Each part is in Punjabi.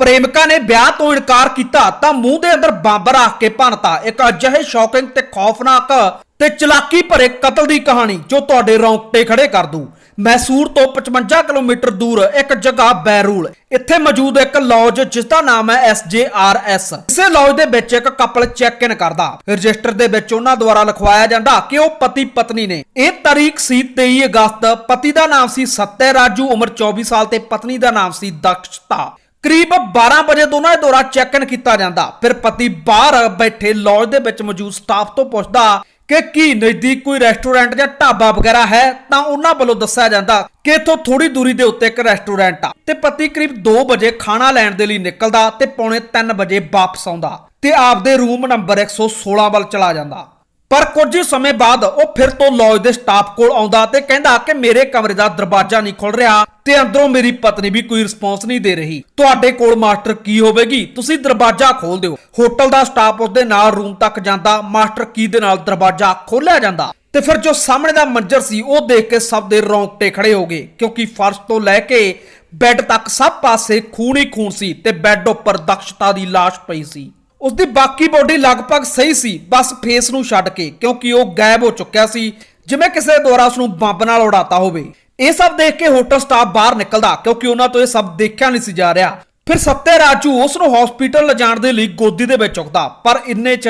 ਪ੍ਰੇਮਿਕਾ ਨੇ ਵਿਆਹ ਤੋਂ ਇਨਕਾਰ ਕੀਤਾ ਤਾਂ ਮੂੰਹ ਦੇ ਅੰਦਰ ਬੰਬ ਰੱਖ ਕੇ ਭੰਨਤਾ। ਇੱਕ ਅਜਿਹੇ ਸ਼ੌਕਿੰਗ ਤੇ ਖੌਫਨਾਕ ਤੇ ਚਲਾਕੀ ਭਰੇ ਕਤਲ ਦੀ ਕਹਾਣੀ ਜੋ ਤੁਹਾਡੇ ਰੌਂਗਟੇ ਖੜੇ ਕਰ ਦੂ। ਮੈਸੂਰ ਤੋਂ 55 ਕਿਲੋਮੀਟਰ ਦੂਰ ਇੱਕ ਜਗ੍ਹਾ ਬੈਰੂਲ। ਇੱਥੇ ਮੌਜੂਦ ਇੱਕ ਲੌਜ ਜਿਸ ਦਾ ਨਾਮ ਹੈ SJRS ਇਸੇ ਲੌਜ ਦੇ ਵਿੱਚ ਇੱਕ ਕਪਲ ਚੈੱਕ ਇਨ ਕਰਦਾ। ਰਜਿਸਟਰ ਦੇ ਵਿੱਚ ਉਹਨਾਂ ਦੁਆਰਾ ਲਿਖਵਾਇਆ ਜਾਂਦਾ ਕਿ ਉਹ ਪਤੀ ਪਤਨੀ ਨੇ। ਇਹ ਤਾਰੀਖ ਸੀ 23 ਅਗਸਤ। ਪਤੀ ਦਾ ਨਾਮ ਸੀ ਸੱਤਿਆ ਰਾਜੂ। ਉਮਰ 24 ਸਾਲ ਤੇ ਪਤਨੀ ਦਾ ਨਾਮ ਸੀ ਦਕਸ਼ਤਾ। ਕਰੀਬ 12 ਵਜੇ ਦੋਨਾਂ ਦੇ ਦੌਰਾ ਚੈੱਕ ਇਨ ਕੀਤਾ ਜਾਂਦਾ। ਫਿਰ ਪਤੀ ਬਾਹਰ ਬੈਠੇ ਲੌਜ ਦੇ ਵਿੱਚ ਮੌਜੂਦ ਸਟਾਫ ਤੋਂ ਪੁੱਛਦਾ ਕਿ ਕੀ ਨਜ਼ਦੀਕ ਕੋਈ ਰੈਸਟੋਰੈਂਟ ਜਾਂ ਢਾਬਾ ਵਗੈਰਾ ਹੈ? ਤਾਂ ਉਹਨਾਂ ਵੱਲੋਂ ਦੱਸਿਆ ਜਾਂਦਾ ਕਿ ਇੱਥੋਂ ਥੋੜੀ ਦੂਰੀ ਦੇ ਉੱਤੇ ਇੱਕ ਰੈਸਟੋਰੈਂਟ ਆ। ਤੇ ਪਤੀ ਕਰੀਬ 2 ਵਜੇ ਖਾਣਾ ਲੈਣ ਦੇ ਲਈ ਨਿਕਲਦਾ ਤੇ ਪੌਣੇ 3 ਵਜੇ ਵਾਪਸ ਆਉਂਦਾ ਤੇ ਆਪਦੇ ਰੂਮ ਨੰਬਰ 116 ਵੱਲ ਚਲਾ ਜਾਂਦਾ। ਪਰ ਕੁਝ ਸਮੇਂ ਬਾਅਦ ਉਹ ਫਿਰ ਤੋਂ ਲੌਜ ਦੇ ਸਟਾਫ ਕੋਲ ਆਉਂਦਾ ਤੇ ਕਹਿੰਦਾ ਕਿ ਮੇਰੇ ਕਮਰੇ ਦਾ ਦਰਵਾਜ਼ਾ ਨਹੀਂ ਖੁੱਲ ਰਿਹਾ ਤੇ ਅੰਦਰੋਂ ਮੇਰੀ ਪਤਨੀ ਵੀ ਕੋਈ ਰਿਸਪੌਂਸ ਨਹੀਂ ਦੇ ਰਹੀ। ਤੁਹਾਡੇ ਕੋਲ ਮਾਸਟਰ ਕੀ ਹੋਵੇਗੀ? ਤੁਸੀਂ ਦਰਵਾਜ਼ਾ ਖੋਲ ਦਿਓ। ਹੋਟਲ ਦਾ ਸਟਾਫ ਉਸਦੇ ਨਾਲ ਰੂਮ ਤੱਕ ਜਾਂਦਾ, ਮਾਸਟਰ ਕੀ ਦੇ ਨਾਲ ਦਰਵਾਜ਼ਾ ਖੋਲਿਆ ਜਾਂਦਾ? ਤੇ ਫਿਰ ਜੋ ਸਾਹਮਣੇ ਦਾ ਮੰਜ਼ਰ ਸੀ, ਉਹ ਦੇਖ ਕੇ ਸਭ ਦੇ ਰੌਂਗਟੇ ਖੜੇ ਹੋ ਗਏ, ਕਿਉਂਕਿ ਫਰਸ਼ ਤੋਂ ਲੈ ਕੇ ਬੈੱਡ ਤੱਕ ਸਭ ਪਾਸੇ ਖੂਨ ਹੀ ਖੂਨ ਸੀ ਤੇ ਬੈੱਡ ਉੱਪਰ ਦਕਸ਼ਤਾ ਦੀ ਲਾਸ਼ ਪਈ ਸੀ। ਉਸ ਦੀ ਬਾਕੀ ਬੋਡੀ ਲਗਭਗ ਸਹੀ ਸੀ, ਬਸ ਫੇਸ ਨੂੰ ਛੱਡ ਕੇ, ਕਿਉਂਕਿ ਉਹ ਗਾਇਬ ਹੋ ਚੁੱਕਿਆ ਸੀ, ਜਿਵੇਂ ਕਿਸੇ ਦੁਆਰਾ ਉਸ ਨੂੰ ਬੰਬ ਨਾਲ ਉਡਾਤਾ ਹੋਵੇ। ਇਹ ਸਭ ਦੇਖ ਕੇ ਹੋਟਲ ਸਟਾਫ ਬਾਹਰ ਨਿਕਲਦਾ, ਕਿਉਂਕਿ ਉਹਨਾਂ ਤੋਂ ਇਹ ਸਭ ਦੇਖਿਆ ਨਹੀਂ ਸੀ ਜਾ ਰਿਹਾ। ਫਿਰ ਸੱਤੇ ਰਾਜੂ ਉਸ ਨੂੰ ਹਸਪੀਟਲ ਲਿਜਾਣ ਦੇ ਲਈ ਗੋਦੀ ਦੇ ਵਿੱਚ ਚੁੱਕਦਾ, ਪਰ ਇੰਨੇ 'ਚ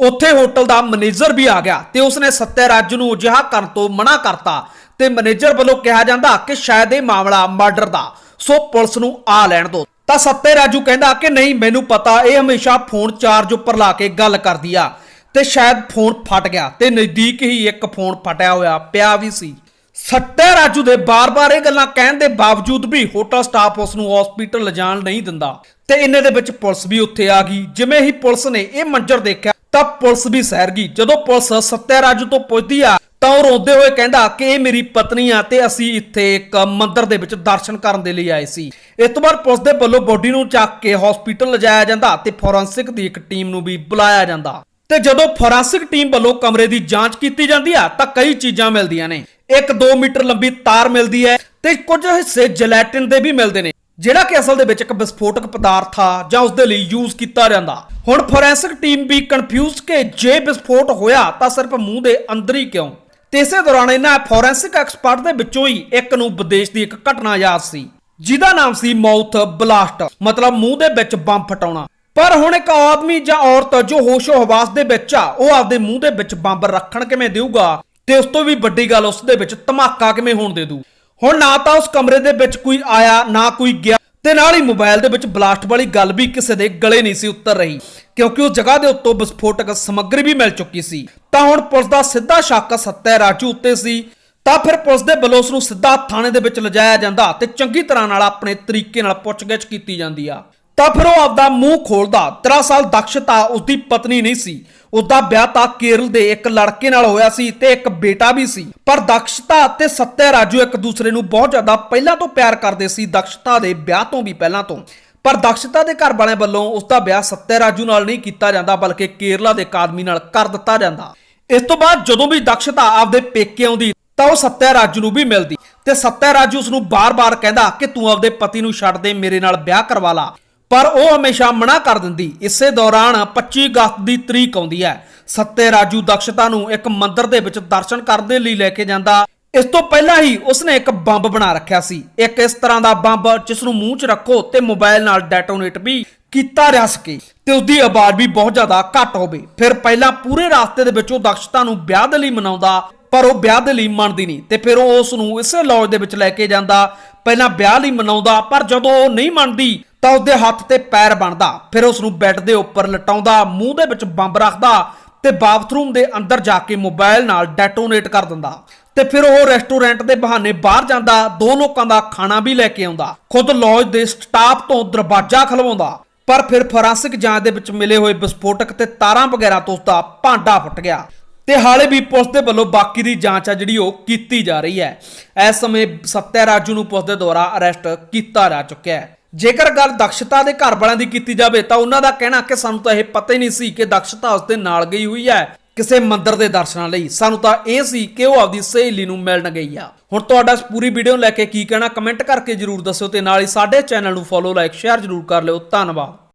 ਉੱਥੇ ਹੋਟਲ ਦਾ ਮੈਨੇਜਰ ਵੀ ਆ ਗਿਆ ਤੇ ਉਸਨੇ ਸੱਤੇ ਰਾਜੂ ਨੂੰ ਅਜਿਹਾ ਕਰਨ ਤੋਂ ਮਨਾ ਕਰਤਾ ਤੇ ਮੈਨੇਜਰ ਵੱਲੋਂ ਕਿਹਾ ਜਾਂਦਾ ਕਿ ਸ਼ਾਇਦ ਇਹ ਮਾਮਲਾ ਮਰਡਰ ਦਾ, ਸੋ ਪੁਲਿਸ ਨੂੰ ਆ ਲੈਣ ਦਿਓ ਤਾਂ ਸੱਤੇ ਰਾਜੂ ਕਹਿੰਦਾ ਕਿ ਨਹੀਂ, ਮੈਨੂੰ ਪਤਾ, ਇਹ ਹਮੇਸ਼ਾ ਫੋਨ ਚਾਰਜ ਉੱਪਰ ਲਾ ਕੇ ਗੱਲ ਕਰਦੀ ਆ। ਤੇ ਸ਼ਾਇਦ ਫੋਨ ਫਟ ਗਿਆ। ਤੇ ਨਜ਼ਦੀਕ ਹੀ ਇੱਕ ਫੋਨ ਫਟਿਆ ਹੋਇਆ, ਪਿਆ ਵੀ ਸੀ। ਸੱਤੇ ਰਾਜੂ ਦੇ ਬਾਰ-ਬਾਰ ਇਹ ਗੱਲਾਂ ਕਹਿਣ ਦੇ ਬਾਵਜੂਦ ਵੀ ਹੋਟਲ ਸਟਾਫ ਉਸ ਨੂੰ ਹਸਪੀਟਲ ਲਿਜਾਣ ਨਹੀਂ ਦਿੰਦਾ। ਤੇ ਇੰਨੇ ਦੇ ਵਿੱਚ ਪੁਲਿਸ ਵੀ ਉੱਥੇ ਆ ਗਈ। ਜਿਵੇਂ ਹੀ ਪੁਲਿਸ ਨੇ ਇਹ ਮੰਜ਼ਰ ਦੇਖਿਆ, ਤਾਂ ਪੁਲਿਸ ਵੀ ਸਹਿਰ ਗਈ। ਜਦੋਂ ਪੁਲਿਸ ਸੱਤਿਆ ਰਾਜੂ ਤੋਂ ਪੁੱਛਦੀ ਆ ਉਹ ਰੋਂਦੇ ਹੋਏ ਕਹਿੰਦਾ ਕਿ ਇਹ ਮੇਰੀ ਪਤਨੀ ਆ ਤੇ ਅਸੀਂ ਇੱਥੇ ਇੱਕ ਮੰਦਿਰ ਦੇ ਵਿੱਚ ਦਰਸ਼ਨ ਕਰਨ ਦੇ ਲਈ ਆਏ ਸੀ। ਇਸ ਤੋਂ ਬਾਅਦ ਪੁਲਿਸ ਦੇ ਵੱਲੋਂ ਬੋਡੀ ਨੂੰ ਚੱਕ ਕੇ ਹਸਪੀਟਲ ਲਿਜਾਇਆ ਜਾਂਦਾ ਤੇ ਫੋਰੈਂਸਿਕ ਦੀ ਇੱਕ ਟੀਮ ਨੂੰ ਵੀ ਬੁਲਾਇਆ ਜਾਂਦਾ। ਤੇ ਜਦੋਂ ਫੋਰੈਂਸਿਕ ਟੀਮ ਵੱਲੋਂ ਕਮਰੇ ਦੀ ਜਾਂਚ ਕੀਤੀ ਜਾਂਦੀ ਆ ਤਾਂ ਕਈ ਚੀਜ਼ਾਂ ਮਿਲਦੀਆਂ ਨੇ। ਇੱਕ 2 ਮੀਟਰ ਲੰਬੀ ਤਾਰ ਮਿਲਦੀ ਹੈ ਤੇ ਕੁਝ ਹਿੱਸੇ ਜੈਲੇਟਿਨ ਦੇ ਵੀ ਮਿਲਦੇ ਨੇ, ਜਿਹੜਾ ਕਿ ਅਸਲ ਦੇ ਵਿੱਚ ਇੱਕ ਵਿਸਫੋਟਕ ਪਦਾਰਥ ਆ ਜਾਂ ਉਸ ਦੇ ਲਈ ਯੂਜ਼ ਕੀਤਾ ਜਾਂਦਾ। ਹੁਣ ਫੋਰੈਂਸਿਕ ਟੀਮ ਵੀ ਕਨਫਿਊਜ਼ ਕਿ ਜੇ ਵਿਸਫੋਟ ਹੋਇਆ ਤਾਂ ਸਿਰਫ ਮੂੰਹ ਦੇ ਅੰਦਰ ਹੀ ਕਿਉਂ? ਤੇ ਇਸੇ ਦੌਰਾਨ ਇਹਨਾਂ ਫੋਰੈਂਸਿਕ ਐਕਸਪਰਟ ਦੇ ਵਿੱਚੋਂ ਹੀ ਇੱਕ ਨੂੰ ਵਿਦੇਸ਼ ਦੀ ਇੱਕ ਘਟਨਾ ਯਾਦ ਸੀ, ਜਿਹਦਾ ਨਾਮ ਸੀ ਮਾਊਥ ਬਲਾਸਟ, ਮਤਲਬ ਮੂੰਹ ਦੇ ਵਿੱਚ ਬੰਬ ਫਟਾਉਣਾ। ਪਰ ਹੁਣ ਇੱਕ ਆਦਮੀ ਜਾਂ ਔਰਤ ਜੋ ਹੋਸ਼ੋ ਹਵਾਸ ਦੇ ਵਿੱਚ ਆ, ਉਹ ਆਪਦੇ ਮੂੰਹ ਦੇ ਵਿੱਚ ਬੰਬ ਰੱਖਣ ਕਿਵੇਂ ਦੇਊਗਾ ਤੇ ਉਸ ਤੋਂ ਵੀ ਵੱਡੀ ਗੱਲ ਉਸ ਦੇ ਵਿੱਚ ਧਮਾਕਾ ਕਿਵੇਂ ਹੋਣ ਦੇ ਦੂ? ਹੁਣ ਨਾ ਤਾਂ ਉਸ ਕਮਰੇ ਦੇ ਵਿੱਚ ਕੋਈ ਆਇਆ, ਨਾ ਕੋਈ ਗਿਆ ਤੇ ਨਾਲ ਹੀ ਮੋਬਾਈਲ ਦੇ ਵਿੱਚ ਬਲਾਸਟ ਵਾਲੀ ਗੱਲ ਵੀ ਕਿਸੇ ਦੇ ਗਲੇ ਨਹੀਂ ਸੀ ਉਤਰ ਰਹੀ। ਕਿਉਂਕਿ ਉਸ ਜਗ੍ਹਾ ਦੇ ਉੱਤੋਂ ਵਿਸਫੋਟਕ ਸਮੱਗਰੀ ਵੀ ਮਿਲ ਚੁੱਕੀ ਸੀ। ਤਾਂ ਹੁਣ ਪੁਲਿਸ ਦਾ ਸਿੱਧਾ ਸ਼ੱਕ ਸੱਤਿਆ ਰਾਜੂ ਉੱਤੇ ਸੀ। ਤਾਂ ਫਿਰ ਪੁਲਿਸ ਦੇ ਵੱਲੋਂ ਉਸ ਨੂੰ ਸਿੱਧਾ ਥਾਣੇ ਦੇ ਵਿੱਚ ਲਿਜਾਇਆ ਜਾਂਦਾ ਤੇ ਚੰਗੀ ਤਰ੍ਹਾਂ ਨਾਲ ਆਪਣੇ ਤਰੀਕੇ ਨਾਲ ਪੁੱਛਗਿੱਛ ਕੀਤੀ ਜਾਂਦੀ ਆ। ਤਾਂ ਫਿਰ ਉਹ ਆਪਦਾ ਮੂੰਹ ਖੋਲਦਾ, ਦਰਅਸਲ ਦਕਸ਼ਤਾ ਉਸਦੀ ਪਤਨੀ ਨਹੀਂ ਸੀ। ਉਸਦਾ ਵਿਆਹ ਤਾਂ ਕੇਰਲ ਦੇ ਇੱਕ ਲੜਕੇ ਨਾਲ ਹੋਇਆ ਸੀ ਤੇ ਇੱਕ ਬੇਟਾ ਵੀ ਸੀ। ਪਰ ਦਕਸ਼ਤਾ ਅਤੇ ਸੱਤਿਆ ਰਾਜੂ ਇੱਕ ਦੂਸਰੇ ਨੂੰ ਬਹੁਤ ਜ਼ਿਆਦਾ ਪਹਿਲਾਂ ਤੋਂ ਪਿਆਰ ਕਰਦੇ ਸੀ ਦਕਸ਼ਤਾ ਦੇ ਵਿਆਹ ਤੋਂ ਵੀ ਪਹਿਲਾਂ ਤੋਂ। ਪਰ ਦਕਸ਼ਤਾ ਦੇ ਘਰ ਵਾਲਿਆਂ ਵੱਲੋਂ ਉਸਦਾ ਵਿਆਹ ਸੱਤਿਆ ਰਾਜੂ ਨਾਲ ਨਹੀਂ ਕੀਤਾ ਜਾਂਦਾ, ਬਲਕਿ ਕੇਰਲਾ ਦੇ ਇੱਕ ਆਦਮੀ ਨਾਲ ਕਰ ਦਿੱਤਾ ਜਾਂਦਾ। ਇਸ ਤੋਂ ਬਾਅਦ ਜਦੋਂ ਵੀ ਦਕਸ਼ਤਾ ਆਪਦੇ ਪੇਕੇ ਆਉਂਦੀ, ਤਾਂ ਉਹ ਸੱਤਿਆ ਰਾਜੂ ਨੂੰ ਵੀ ਮਿਲਦੀ। ਤੇ ਸੱਤਿਆ ਰਾਜੂ ਉਸ ਨੂੰ ਬਾਰ-ਬਾਰ ਕਹਿੰਦਾ ਕਿ ਤੂੰ ਆਪਦੇ ਪਤੀ ਨੂੰ ਛੱਡ ਦੇ, ਮੇਰੇ ਨਾਲ ਵਿਆਹ ਕਰਵਾ ਲਾ। ਪਰ ਉਹ ਹਮੇਸ਼ਾ ਮਨਾ ਕਰ ਦਿੰਦੀ। ਇਸੇ ਦੌਰਾਨ 25 ਅਗਸਤ ਦੀ ਤਰੀਕ ਆਉਂਦੀ ਹੈ। ਸੱਤੇ ਰਾਜੂ ਦਕਸ਼ਤਾ ਨੂੰ ਇੱਕ ਮੰਦਿਰ ਦੇ ਵਿੱਚ ਦਰਸ਼ਨ ਕਰਨ ਦੇ ਲਈ ਲੈ ਕੇ ਜਾਂਦਾ। ਇਸ ਤੋਂ ਪਹਿਲਾਂ ਹੀ ਉਸਨੇ ਇੱਕ ਬੰਬ ਬਣਾ ਰੱਖਿਆ ਸੀ। ਇੱਕ ਇਸ ਤਰ੍ਹਾਂ ਦਾ ਬੰਬ ਜਿਸ ਨੂੰ ਮੂੰਹ 'ਚ ਰੱਖੋ ਤੇ ਮੋਬਾਈਲ ਨਾਲ ਡੈਟੋਨੇਟ ਵੀ ਕੀਤਾ ਜਾ ਸਕੇ ਤੇ ਉਸਦੀ ਆਵਾਜ਼ ਵੀ ਬਹੁਤ ਜ਼ਿਆਦਾ ਘੱਟ ਹੋਵੇ। ਫਿਰ ਪਹਿਲਾਂ ਪੂਰੇ ਰਾਸਤੇ ਦੇ ਵਿੱਚ ਉਹ ਦਕਸ਼ਤਾ ਨੂੰ ਵਿਆਹ ਦੇ ਲਈ ਮਨਾਉਂਦਾ, ਪਰ ਉਹ ਵਿਆਹ ਦੇ ਲਈ ਮੰਨਦੀ ਨਹੀਂ ਤੇ ਫਿਰ ਉਹ ਉਸ ਨੂੰ ਇਸੇ ਲੌਜ ਦੇ ਵਿੱਚ ਲੈ ਕੇ ਜਾਂਦਾ। ਪਹਿਲਾਂ ਵਿਆਹ ਲਈ ਮਨਾਉਂਦਾ, ਪਰ ਜਦੋਂ ਉਹ ਨਹੀਂ ਮੰਨਦੀ ਤਾਂ ਉਸਦੇ ਹੱਥ ਤੇ ਪੈਰ ਬਣਦਾ ਫਿਰ ਉਸ ਨੂੰ ਬੈੱਡ ਦੇ ਉੱਪਰ ਲਟਾਉਂਦਾ, ਮੂੰਹ ਦੇ ਵਿੱਚ ਬੰਬ ਰੱਖਦਾ ਤੇ ਬਾਥਰੂਮ ਦੇ ਅੰਦਰ ਜਾ ਕੇ ਮੋਬਾਈਲ ਨਾਲ ਡੈਟੋਨੇਟ ਕਰ ਦਿੰਦਾ। ਤੇ ਫਿਰ ਉਹ ਰੈਸਟੋਰੈਂਟ ਦੇ ਬਹਾਨੇ ਬਾਹਰ ਜਾਂਦਾ, ਦੋ ਲੋਕਾਂ ਦਾ ਖਾਣਾ ਵੀ ਲੈ ਕੇ ਆਉਂਦਾ। ਖੁਦ ਲੌਜ ਦੇ ਸਟਾਫ ਤੋਂ ਦਰਵਾਜ਼ਾ ਖਲਵਾਉਂਦਾ, ਪਰ ਫਿਰ ਫੋਰੈਂਸਿਕ ਜਾਂਚ ਦੇ ਵਿੱਚ ਮਿਲੇ ਹੋਏ ਵਿਸਫੋਟਕ ਤੇ ਤਾਰਾਂ ਵਗੈਰਾ ਤੋਂ ਉਸਦਾ ਭਾਂਡਾ ਫੁੱਟ ਗਿਆ। ਤੇ ਹਾਲੇ ਵੀ ਪੁਲਿਸ ਦੇ ਵੱਲੋਂ ਬਾਕੀ ਦੀ ਜਾਂਚ ਆ ਜਿਹੜੀ ਉਹ ਕੀਤੀ ਜਾ ਰਹੀ ਹੈ। ਇਸ ਸਮੇਂ ਸੱਤਿਆ ਰਾਜੂ ਨੂੰ ਪੁਲਿਸ ਦੇ ਦੁਆਰਾ ਅਰੈਸਟ ਕੀਤਾ ਜਾ ਚੁੱਕਿਆ ਹੈ। ਜੇਕਰ ਗੱਲ ਦਕਸ਼ਤਾ ਦੇ ਘਰ ਵਾਲਿਆਂ ਦੀ ਕੀਤੀ ਜਾਵੇ ਤਾਂ ਉਹਨਾਂ ਦਾ ਕਹਿਣਾ ਕਿ ਸਾਨੂੰ ਤਾਂ ਇਹ ਪਤਾ ਹੀ ਨਹੀਂ ਸੀ ਕਿ ਦਕਸ਼ਤਾ ਉਸ ਦੇ ਨਾਲ ਗਈ ਹੋਈ ਹੈ। ਕਿਸੇ ਮੰਦਿਰ ਦੇ ਦਰਸ਼ਨਾਂ ਲਈ। ਸਾਨੂੰ ਤਾਂ ਇਹ ਸੀ ਕਿ ਉਹ ਆਪਦੀ ਸਹੇਲੀ ਨੂੰ ਮਿਲਣ ਗਈ ਆ। ਹੁਣ ਤੁਹਾਡਾ ਪੂਰੀ ਵੀਡੀਓ ਨੂੰ ਲੈ ਕੇ ਕੀ ਕਹਿਣਾ ਕਮੈਂਟ ਕਰਕੇ ਜਰੂਰ ਦੱਸਿਓ ਤੇ ਨਾਲ ਹੀ ਸਾਡੇ ਚੈਨਲ ਨੂੰ ਫੋਲੋ ਲਾਈਕ ਸ਼ੇਅਰ ਜਰੂਰ ਕਰ ਲਿਓ। ਧੰਨਵਾਦ।